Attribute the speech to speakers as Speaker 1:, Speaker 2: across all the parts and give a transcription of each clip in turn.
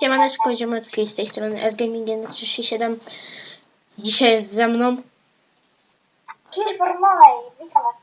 Speaker 1: Siemaneczko, ziomeczki z tej strony SGaming 337 Dzisiaj jest ze mną
Speaker 2: Kilber Maj, witam was.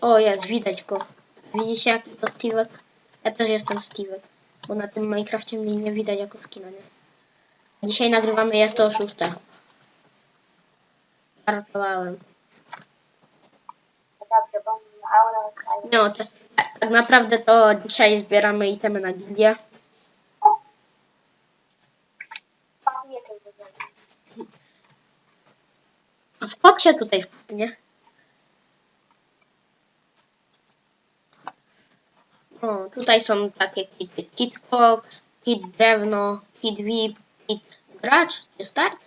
Speaker 1: o, jest, widać go Widzicie jaki to Steve'ek? Ja też jestem Steve'ek Bo na tym Minecrafcie mnie nie widać jako skina, nie? Dzisiaj nagrywamy, jest to o 6 Żartowałem
Speaker 2: Dobrze, bo mam aurę kraju.
Speaker 1: No, to, tak, naprawdę to dzisiaj zbieramy itemy na gildię
Speaker 2: Mam jakiej wygląda.
Speaker 1: A Skok się tutaj wpadł, nie? O, tutaj są takie kity. Kit Cox, kit drewno, kit VIP, kit gracz, czy start?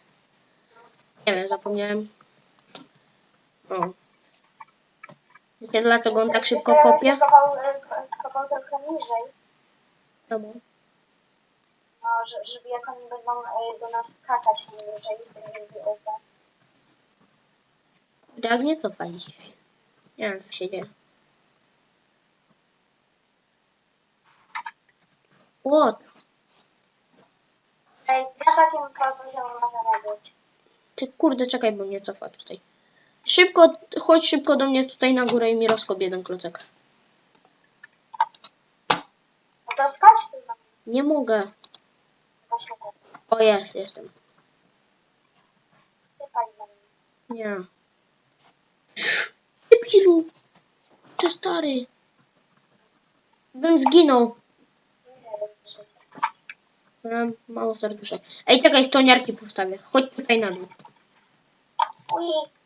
Speaker 1: Nie wiem, zapomniałem. O. Wiecie dlaczego on tak szybko
Speaker 2: Jeszcze
Speaker 1: kopie?
Speaker 2: Kopał, e, ko- kopał trochę niżej,
Speaker 1: Czemu?
Speaker 2: no, że, żeby jak oni będą e, do nas skakać niżej z gildy.
Speaker 1: Jak nie cofać dzisiaj? Nie wiem, co się dzieje. What?
Speaker 2: Ej, na takim poziomie można robić.
Speaker 1: Ty kurde, czekaj, bo mnie cofa tutaj. Szybko, chodź szybko do mnie tutaj na górę i mi rozkop jeden klocek.
Speaker 2: No to skocz na
Speaker 1: Nie mogę. O, jest, jestem.
Speaker 2: Ty pali na mnie.
Speaker 1: Nie. Debilu! Czy stary? Bym zginął.
Speaker 2: Nie wiem, czy-
Speaker 1: Mam mało serduszek. Ej, czekaj, toniarki postawię. Chodź tutaj na dół.
Speaker 2: Ui.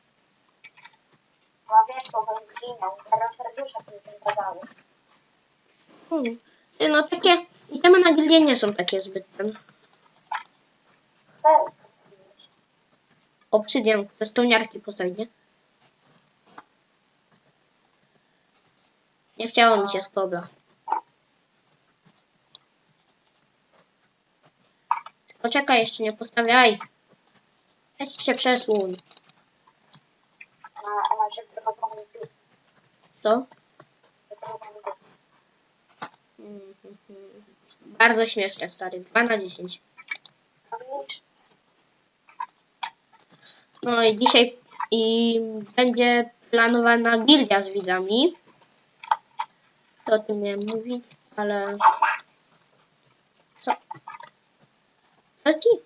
Speaker 2: Wiesz, bo bym zginął. Teraz serduszek mi tym zadały.
Speaker 1: Hmm. Ty, No takie, itemy na gildię nie są takie zbyt ten.
Speaker 2: Bez.
Speaker 1: Obsydian, te stoniarki? Nie chciało mi się z kobla. Poczekaj, jeszcze nie postawiaj. Weź się przesuń.
Speaker 2: A, a na szybko to?
Speaker 1: Mhm. Bardzo śmieszne, stary. 2 na 10. No i dzisiaj i będzie planowana gildia z widzami. To o tym nie mówić, ale... Co? Co ci?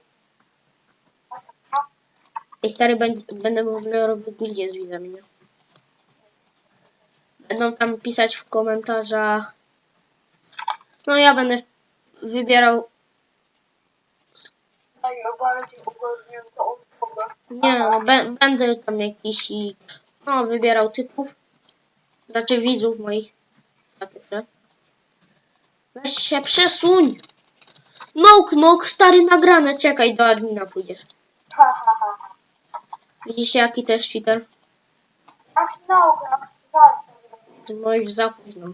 Speaker 1: Ej, stary, będę, w ogóle robił gildię z widzami, nie? Będą tam pisać w komentarzach. No ja będę wybierał. Nie, no, bę- będę tam jakiś i no, wybierał typów. Znaczy widzów moich. Zapyszę. Weź się przesuń! Nok, nok, stary nagrane, czekaj, do admina pójdziesz. Widzicie jaki to jest cheater?
Speaker 2: Ach, no, no, bardzo.
Speaker 1: Ty możesz za późno.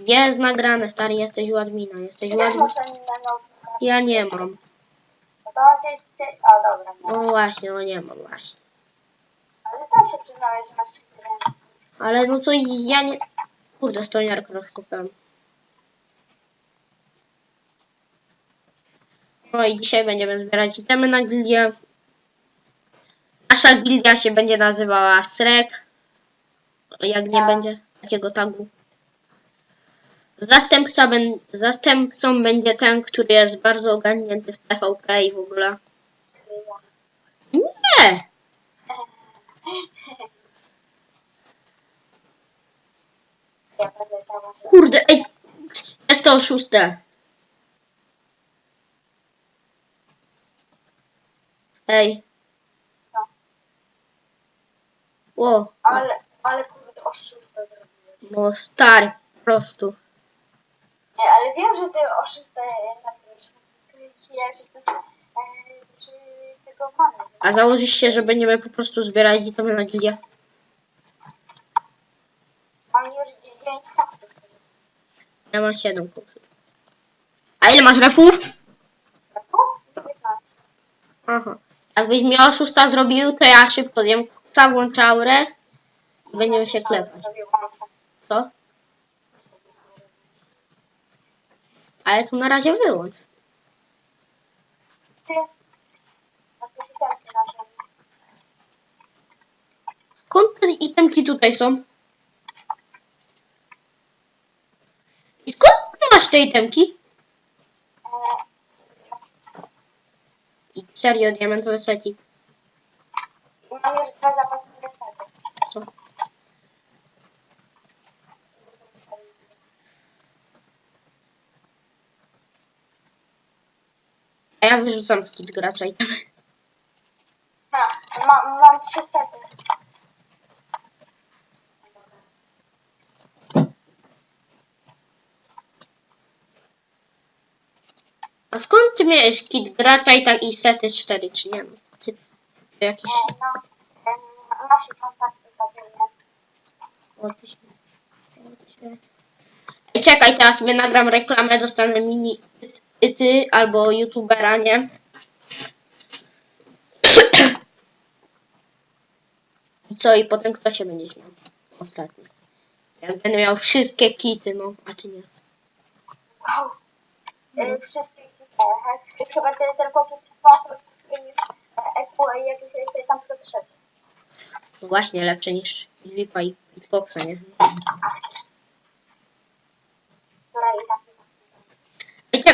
Speaker 1: Jest nagrane, stary, jesteś u admina, jesteś u admina. Ja nie mam.
Speaker 2: No
Speaker 1: No właśnie, no nie mam właśnie.
Speaker 2: Ale sam się przyznałeś, że masz.
Speaker 1: Ale no co ja nie... Kurde, stoniarkę rozkopałem. No i dzisiaj będziemy zbierać itemy na gildię. Nasza gildia się będzie nazywała Srek. Jak nie
Speaker 2: Tak.
Speaker 1: będzie takiego tagu. Zastępca ben, zastępcą będzie ten, który jest bardzo ogarnięty w TVP i w ogóle. Nie! Kurde, ej! Jest to oszuste. Ej.
Speaker 2: Co?
Speaker 1: Ło,
Speaker 2: Ale, ale kurde, oszusta zrobiłeś.
Speaker 1: no stary, po prostu.
Speaker 2: Nie, ale wiem, że ty oszusta na tym, ja jestem przy tego mamy.
Speaker 1: A założysz się, że będziemy po prostu zbierać itemy na gildię?
Speaker 2: Mam już 9 kapsów.
Speaker 1: Ja mam 7 kursów. A ile masz refów?
Speaker 2: 15.
Speaker 1: Aha. Jakbyś mi oszusta zrobił, to ja szybko zjem całą czaurę i będziemy się klepać. Co? Ale tu na razie wyłącz. Skąd te itemki tutaj są? I skąd ty masz te itemki? I serio, diamentowy secik.
Speaker 2: I mam już dwa zapasy resety.
Speaker 1: Co? A ja wyrzucam skit gracza i
Speaker 2: Ha, mam, mam trzy sety.
Speaker 1: A skąd ty miałeś kit gracza i tak i sety 4, czy nie? No, Czy to jakiś...
Speaker 2: E, no, e, nasi kontakty
Speaker 1: ty ty się- Ej, Czekaj, teraz my nagram reklamę, dostanę mini ty, albo youtubera, nie? I co, i potem kto się będzie śmiał? Ostatni. Jak będę miał wszystkie kity, no, a ty nie.
Speaker 2: Wow. E, wszystkie e, chyba ten, ten pokój sposób, jest EQ i tam przetrzeć.
Speaker 1: No właśnie, lepsze niż Vipa i Pitboxa, nie?
Speaker 2: Która i tak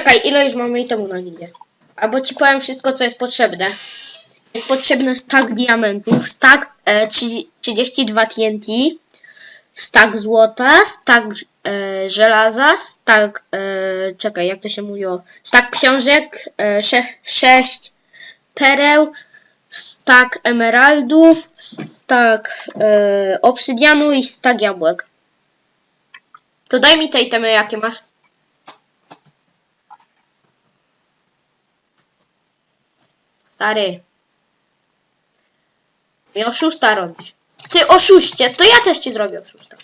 Speaker 1: czekaj, ile już mamy itemu na gildię? Albo ci powiem wszystko, co jest potrzebne. Jest potrzebny stack diamentów, stack e, 30 32 TNT, stack złota, stack e, żelaza, stack, e, czekaj, jak to się mówiło, stack książek, e, 6, 6 pereł, stack emeraldów, stack e, obsydianu i stack jabłek. To daj mi te itemy, jakie masz. Stary. Nie oszusta robisz. Ty oszuście, to ja też ci zrobię oszusta.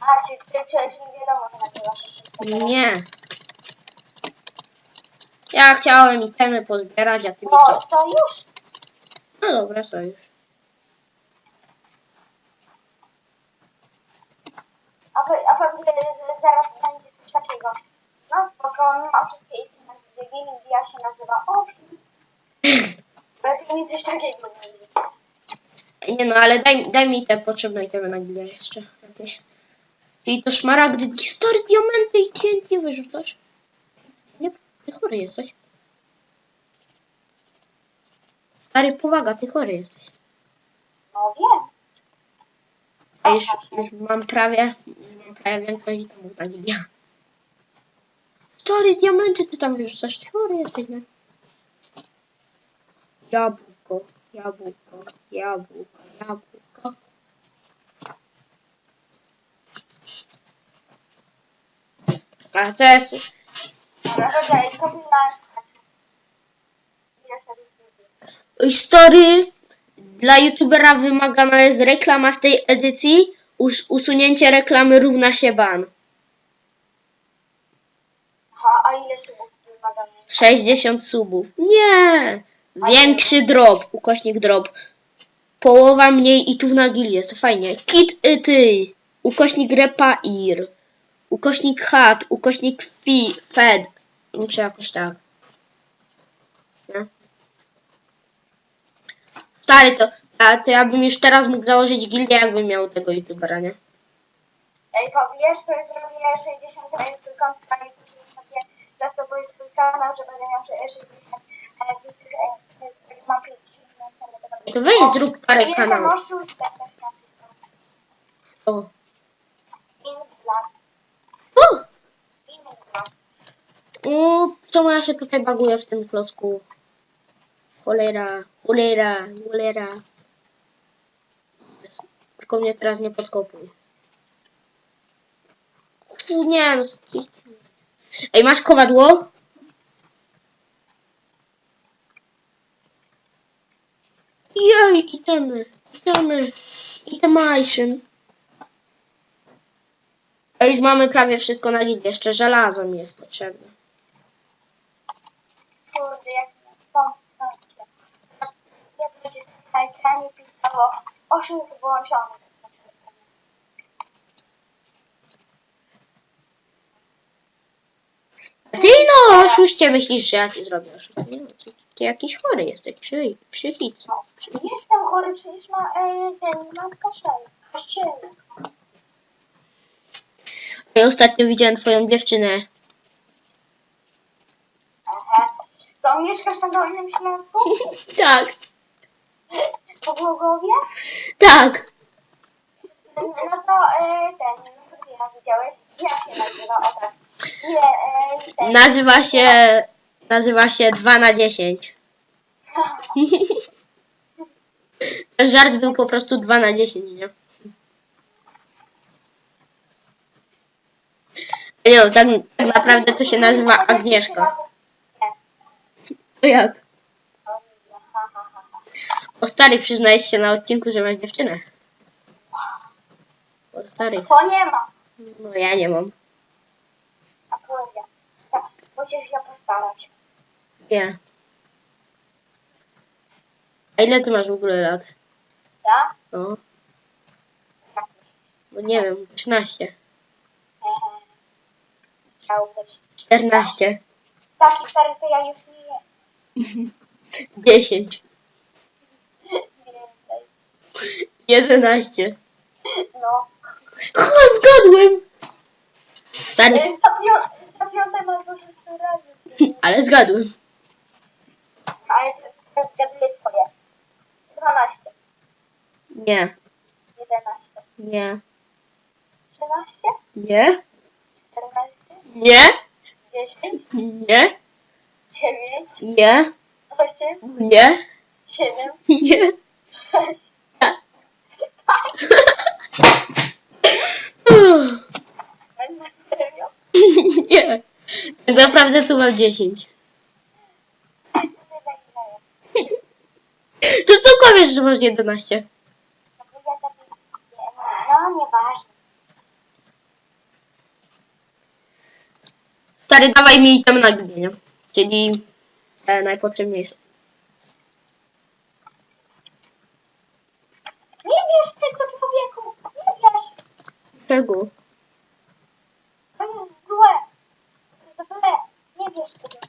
Speaker 2: A, czy, czy, czy nie wiadomo, że nagrywasz.
Speaker 1: Nie. Ja chciałem itemy pozbierać, a ty mi
Speaker 2: No,
Speaker 1: co?
Speaker 2: to już.
Speaker 1: No dobra, sojusz.
Speaker 2: A, wy, a pewnie z- zaraz będzie coś takiego. No spoko, mam wszystkie itemy z Gildia się nazywa Office. Lepiej mi coś takiego
Speaker 1: Nie no, ale daj, daj mi te potrzebne itemy na gilę jeszcze jakieś. I to szmaragdy, stary diamenty i TNT wyrzucasz. Nie, ty chory jesteś. Stary, powaga, ty chory jesteś.
Speaker 2: No wiem.
Speaker 1: A już, już mam prawie, już mam prawie większość itemów na gilę. Stary, diamenty ty tam wyrzucasz, ty chory jesteś, nie? Jabłko, jabłko, jabłko, jabłko. A co jest?
Speaker 2: Dobra, na...
Speaker 1: Story dla youtubera wymagana jest reklama w tej edycji. Us usunięcie reklamy równa się ban.
Speaker 2: Aha, a ile subów wymagamy?
Speaker 1: 60 subów. Nie! Większy drop, ukośnik drop. Połowa mniej i tu na gilię, to fajnie. Kit y ty, ukośnik repair, ukośnik hat, ukośnik fi, fed. Czy jakoś tak. Nie? Stary, to, a to ja bym już teraz mógł założyć gildię, jakbym miał tego youtubera, nie?
Speaker 2: Ej, powiesz, to już zrobię 60 razy tylko i sobie zastopuję swój kanał, że będę miał 60 e, e, mam 50
Speaker 1: To weź zrób parę kanałów. O. O! O, czemu ja się tutaj baguję w tym klocku? Cholera, cholera, cholera. Tylko mnie teraz nie podkopuj. Nie, no. Ej, masz kowadło? Jej, itemy, itemy, itemation. Ej, już mamy prawie wszystko na lid, jeszcze żelazo mi jest potrzebne.
Speaker 2: Kurde, jak pomknąć. Jak będzie na ekranie pisało 8 wyłączone.
Speaker 1: Ty no, oszuście myślisz, że ja ci zrobię oszustwo. Ty, ty jakiś chory jesteś, przy. Przy...
Speaker 2: Jestem chory, przecież ma e, ten, kaszel.
Speaker 1: Ja ostatnio widziałem twoją dziewczynę.
Speaker 2: Aha. Co, mieszkasz na Dolnym Śląsku?
Speaker 1: Tak,
Speaker 2: Po Głogowie?
Speaker 1: tak.
Speaker 2: No to e, ten, no to ja widziałeś. Jak się nazywa? O tak. Nie, e, ten.
Speaker 1: Nazywa się, nazywa się 2 na 10. Ten żart był po prostu 2 na 10, nie? Nie no, tak, tak naprawdę to się nazywa Agnieszka. To jak? O stary, przyznajesz się na odcinku, że masz dziewczynę. O stary,
Speaker 2: To nie ma.
Speaker 1: no ja nie mam.
Speaker 2: A Klaudia. Tak, musisz się postarać.
Speaker 1: Nie. A ile ty masz w ogóle lat?
Speaker 2: Tak?
Speaker 1: No,
Speaker 2: Tak.
Speaker 1: no nie wiem, 13,
Speaker 2: Ehe. Chciałbyś.
Speaker 1: 14,
Speaker 2: Taki stary to ja już nie jestem.
Speaker 1: 10,
Speaker 2: Więcej.
Speaker 1: 11.
Speaker 2: No.
Speaker 1: O, zgadłem! Stary,
Speaker 2: E, Za, pią- za piąte masz dużo razy.
Speaker 1: ale zgadłem.
Speaker 2: Ale teraz zgaduję twoje. 12,
Speaker 1: Nie,
Speaker 2: 11,
Speaker 1: nie,
Speaker 2: 13,
Speaker 1: nie,
Speaker 2: 14,
Speaker 1: nie,
Speaker 2: 10,
Speaker 1: nie,
Speaker 2: 9,
Speaker 1: nie,
Speaker 2: 8,
Speaker 1: nie,
Speaker 2: 7,
Speaker 1: nie.
Speaker 2: 6. Na serio?
Speaker 1: Nie. Naprawdę tu mam 10. To co kłamiesz, że masz 11?
Speaker 2: Nieważne.
Speaker 1: Stary, dawaj mi item na gminie. Czyli e, najpotrzebniejsze.
Speaker 2: Nie bierz tego człowieku! Nie bierz!
Speaker 1: Czego?
Speaker 2: To jest złe! Złe! Nie bierz tego!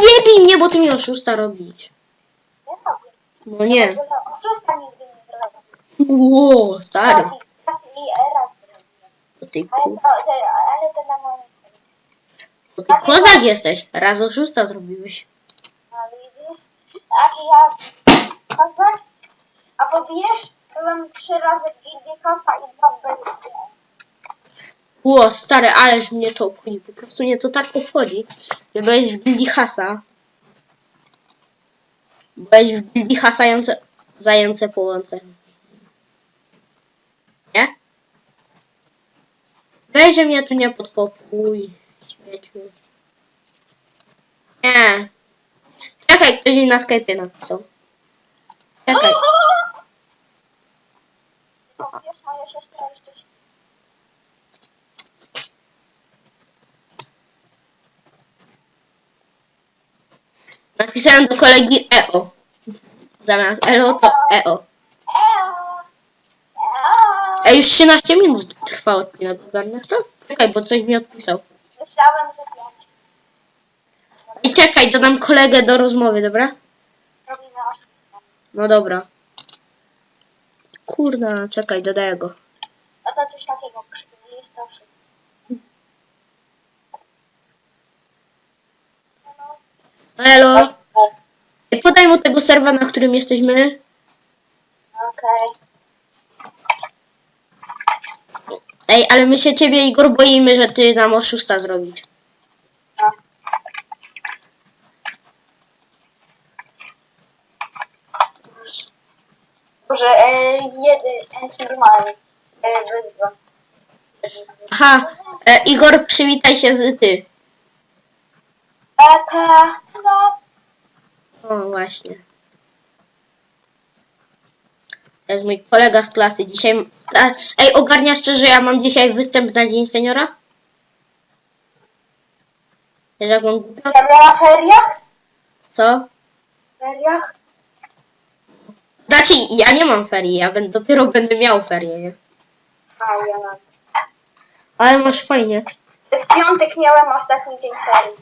Speaker 1: Nie bij mnie, bo ty mi oszusta robić.
Speaker 2: Nie robię.
Speaker 1: No nie.
Speaker 2: Oszusta nigdy nie zrobię.
Speaker 1: Ło, stary.
Speaker 2: Raz i- Raz i raz zrobię.
Speaker 1: To ty,
Speaker 2: Ale
Speaker 1: ku-
Speaker 2: to, to, ale to na moim
Speaker 1: to ty kozak jesteś. Raz oszusta zrobiłeś.
Speaker 2: Ale widzisz? A ja... Kozak? A pobijesz? Byłem trzy razy w gildii kosa i dwa bez
Speaker 1: Ło, stary, ależ mnie to obchodzi. Po prostu mnie to tak obchodzi, że byłeś w gildii hasa. Byłeś w gildii hasające, zające po łące. Weź, mnie tu nie podkopuj, śmieciu. Nie. Czekaj, ktoś mi na Skype'ie napisał. Czekaj. Napisałem do kolegi EO. Zamiast ELO to EO. Ej, już 13 minut trwa odcinek, ogarniasz to? Czekaj, bo coś mi odpisał.
Speaker 2: Myślałem, że pięć.
Speaker 1: I czekaj, dodam kolegę do rozmowy, dobra?
Speaker 2: Robimy oszustwo.
Speaker 1: No dobra. Kurna, czekaj, dodaję go.
Speaker 2: No to coś takiego krzyknij, jest to oszustwo. No,
Speaker 1: Elo, Ej, podaj mu tego serwa, na którym jesteśmy.
Speaker 2: Okej.
Speaker 1: Ej, ale my się ciebie, Igor, boimy, że ty nam oszusta zrobić.
Speaker 2: No. Może e, jeden, normalny. E, wyzwa.
Speaker 1: Aha, e, Igor, przywitaj się z ty.
Speaker 2: Epa, no.
Speaker 1: O, właśnie. To jest mój kolega z klasy. Dzisiaj... Ej, ogarniasz, czy że ja mam dzisiaj występ na Dzień Seniora? Wiesz, jak mam głupio?
Speaker 2: Feriach?
Speaker 1: Co?
Speaker 2: Feriach?
Speaker 1: Znaczy, ja nie mam ferii, ja będę, dopiero będę miał ferie, nie?
Speaker 2: A, ja mam.
Speaker 1: Ale masz fajnie.
Speaker 2: W piątek miałem ostatni dzień ferii.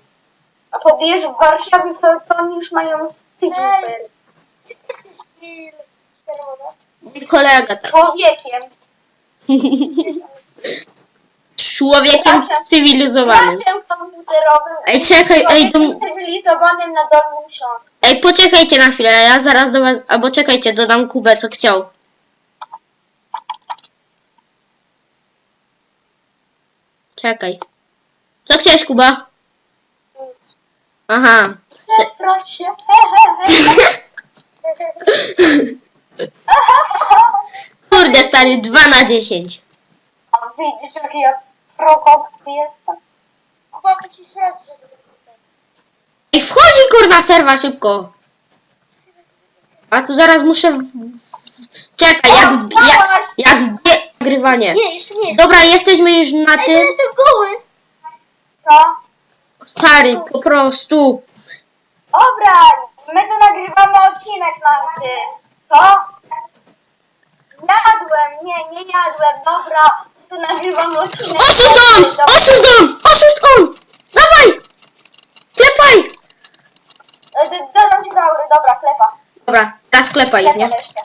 Speaker 2: A pobijesz w Warszawie, to, to oni już mają styl
Speaker 3: Ej.
Speaker 1: Mój kolega tak.
Speaker 2: człowiekiem.
Speaker 1: Człowiekiem cywilizowanym.
Speaker 2: Graczem komputerowym.
Speaker 1: Ej, czekaj, ej,
Speaker 2: człowiekiem
Speaker 1: dum-
Speaker 2: cywilizowanym na Dolnym Śląsku.
Speaker 1: Ej, poczekajcie na chwilę, ja zaraz do was, albo czekajcie, dodam Kubę, co chciał. Czekaj. Co chciałeś, Kuba? Aha.
Speaker 2: Zestrać się. He, he, he.
Speaker 1: Kurde, stary, 2 na 10.
Speaker 2: A widzisz, jaki ja prokoks jestem.
Speaker 3: Chłopaki ci środek, żeby to.
Speaker 1: Ej, wchodzi kurwa serwa szybko. A tu zaraz muszę... w- w- Czekaj, jak, jak, jak wbie... Nagrywanie.
Speaker 3: Nie, jeszcze nie.
Speaker 1: Dobra, jesteśmy już na
Speaker 3: Ej, ja
Speaker 1: tym.
Speaker 3: jestem goły.
Speaker 2: Co?
Speaker 1: Stary, po prostu.
Speaker 2: Dobra, my tu nagrywamy odcinek na ty. Co? Jadłem, nie, nie jadłem, dobra. Tu nagrywamy odcinek.
Speaker 1: Oszust on! Oszust on! Oszust on! Dawaj! Klepaj!
Speaker 2: E, d- Dodam ci dobra, klepa.
Speaker 1: Dobra, teraz klepaj,
Speaker 2: Klepa
Speaker 1: nie?
Speaker 2: leszcze.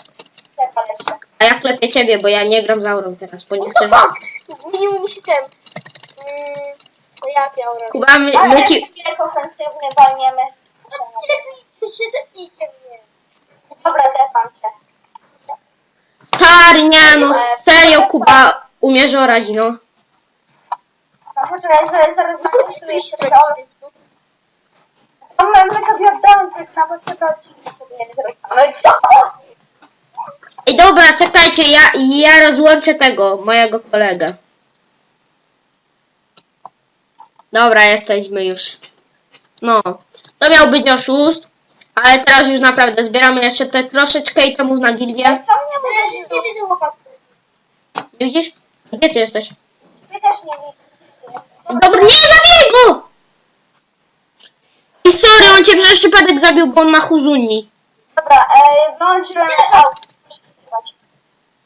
Speaker 2: Klepa leszcze.
Speaker 1: A ja klepię ciebie, bo ja nie gram z aurą teraz, bo nie chcę...
Speaker 3: Fuck! Zmienił mi się ten. Mm, ja.
Speaker 1: Kuba, my, my ci...
Speaker 2: wielk ofensywny walniemy.
Speaker 3: się depnijcie mnie.
Speaker 2: Dobra, tepam cię.
Speaker 1: Stary, nie no, serio, Kuba umiesz orać, no.
Speaker 2: No poczekaj, zaraz, zaraz napiszę
Speaker 3: się
Speaker 2: my tobie oddałem tak nie zrobić. No i co?
Speaker 1: Ej, dobra, czekajcie, ja, ja rozłączę tego, mojego kolegę. Dobra, jesteśmy już. No, to miał być oszust, ale teraz już naprawdę zbieramy jeszcze te troszeczkę itemów na gildię.
Speaker 2: Co mnie mówisz?
Speaker 3: nie widzę chłopacy.
Speaker 1: Widzisz? Gdzie ty jesteś?
Speaker 2: Ty też nie widzisz.
Speaker 1: Dobra, nie zabij go! I sorry, on cię przez przypadek zabił, bo on ma huzuni.
Speaker 2: Dobra, e, wyłączyłem aurę.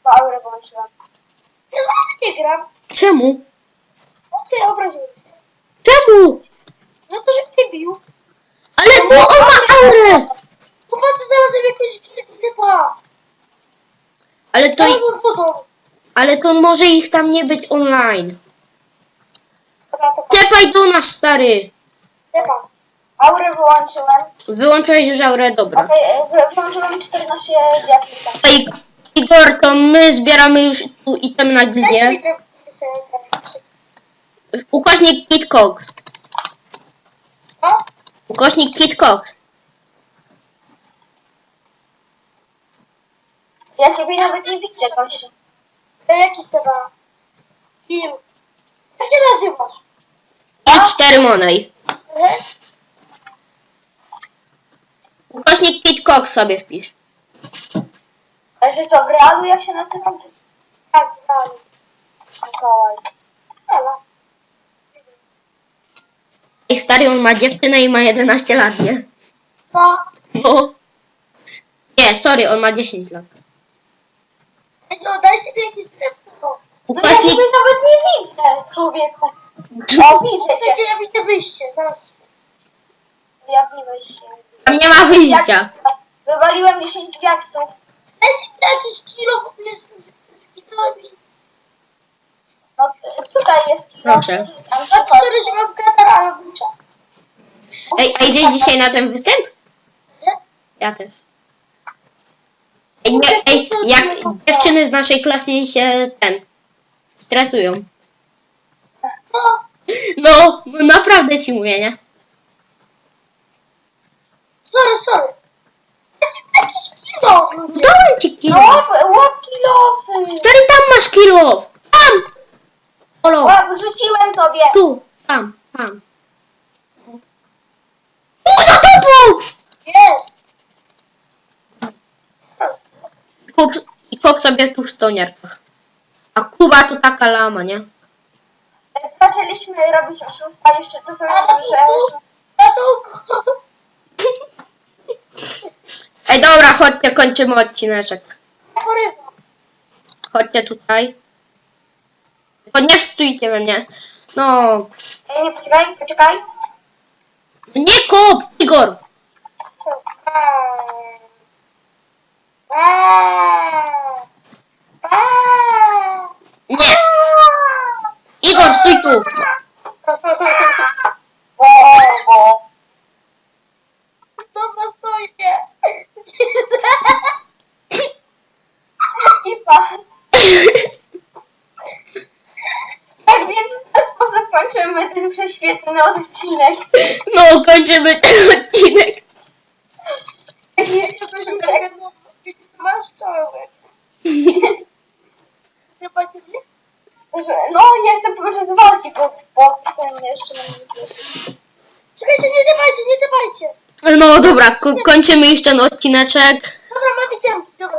Speaker 2: Bo aurę wyłączyłem.
Speaker 3: Nie gram.
Speaker 1: Czemu? Czemu?
Speaker 3: No to, że mnie bił.
Speaker 1: Ale bo on ma aurę!
Speaker 3: Chłopacy znalazłem jakiegoś typa.
Speaker 1: Ale to,
Speaker 3: wodą.
Speaker 1: ale to może ich tam nie być online.
Speaker 2: Dobra, to
Speaker 1: Tepaj do nas, stary.
Speaker 3: Typa.
Speaker 2: aurę wyłączyłem.
Speaker 1: Wyłączyłeś już aurę, dobra.
Speaker 2: Okej, wy- wyłączyłem 14 diaktów.
Speaker 1: Ej, Igor, to my zbieramy już tu item na gildię. Ukośnik Kit Cox. Ukośnik Kit Cox.
Speaker 2: Ja ciebie nawet nie widzę, gościu.
Speaker 3: To jaki seba? Film. Jak się nazywasz?
Speaker 1: I 4 monej.
Speaker 3: Mhm.
Speaker 1: Ukośnik Kit Cox sobie wpisz.
Speaker 2: Ale że to w realu jak się nazywam?
Speaker 3: Tak, dalej.
Speaker 2: Mikołaj.
Speaker 3: Ela.
Speaker 1: Ej, stary, on ma dziewczynę i ma 11 lat, nie?
Speaker 3: No.
Speaker 1: No. Nie, sorry, on ma 10 lat.
Speaker 3: Ej, no dajcie mi jakiś telefon.
Speaker 2: No ja ciebie nawet nie widzę, człowieku. O, widzę cię.
Speaker 3: ja widzę wyjście. Zaraz.
Speaker 2: Zjawiłeś się.
Speaker 1: Tam nie ma wyjścia.
Speaker 2: Wywaliłem 10 diaktów.
Speaker 3: Ej, jakiś kilo w ogóle z, z, z kitami.
Speaker 2: No tutaj jest kilo.
Speaker 1: Proszę.
Speaker 3: A to sorry, że mam.
Speaker 1: Ej, a idziesz dzisiaj na ten występ? Ja też. Ej, nie, ej, jak dziewczyny z naszej klasy się ten stresują.
Speaker 3: No.
Speaker 1: No, no naprawdę ci mówię, nie?
Speaker 3: Sorry, sorry. Jakiś, kilo.
Speaker 1: Dałem ci
Speaker 2: No
Speaker 1: kilo.
Speaker 2: łap, łap kilofy.
Speaker 1: Stary, tam masz kilo. Tam. Olo,
Speaker 2: Łap, wrzuciłem tobie.
Speaker 1: tu, tam, tam. U, za tobą!
Speaker 3: Jest.
Speaker 1: Kup, I kop sobie tu w stoniarkach. A Kuba to taka lama, nie?
Speaker 2: Zaczęliśmy robić oszustwa jeszcze to sobie
Speaker 3: A to
Speaker 2: że...
Speaker 1: Ej, dobra, chodźcie, kończymy odcineczek.
Speaker 3: Porywam.
Speaker 1: Chodźcie tutaj. Tylko nie wstójcie we mnie. No,
Speaker 2: Ej, nie poczekaj, poczekaj.
Speaker 1: Nie kop, Igor! Nie! Igor, stój tu!
Speaker 3: Dobra, stoję.
Speaker 2: I pan. Tak więc w ten sposób kończymy ten prześwietny odcinek.
Speaker 1: No, kończymy ten odcinek.
Speaker 3: Przepraszam, kolega, no, masz czołek. Nie patrzcie mnie?
Speaker 2: Że, no, ja jestem podczas walki, bo, bo ten jeszcze mam nie
Speaker 3: Czekajcie, nie dawajcie, nie dawajcie.
Speaker 1: No dobra, ko- kończymy już ten odcineczek.
Speaker 3: Dobra, mam widzianki, dobra.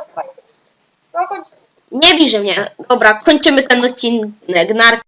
Speaker 3: No.
Speaker 1: Nie bliżej mnie. Dobra, kończymy ten odcinek. Narka.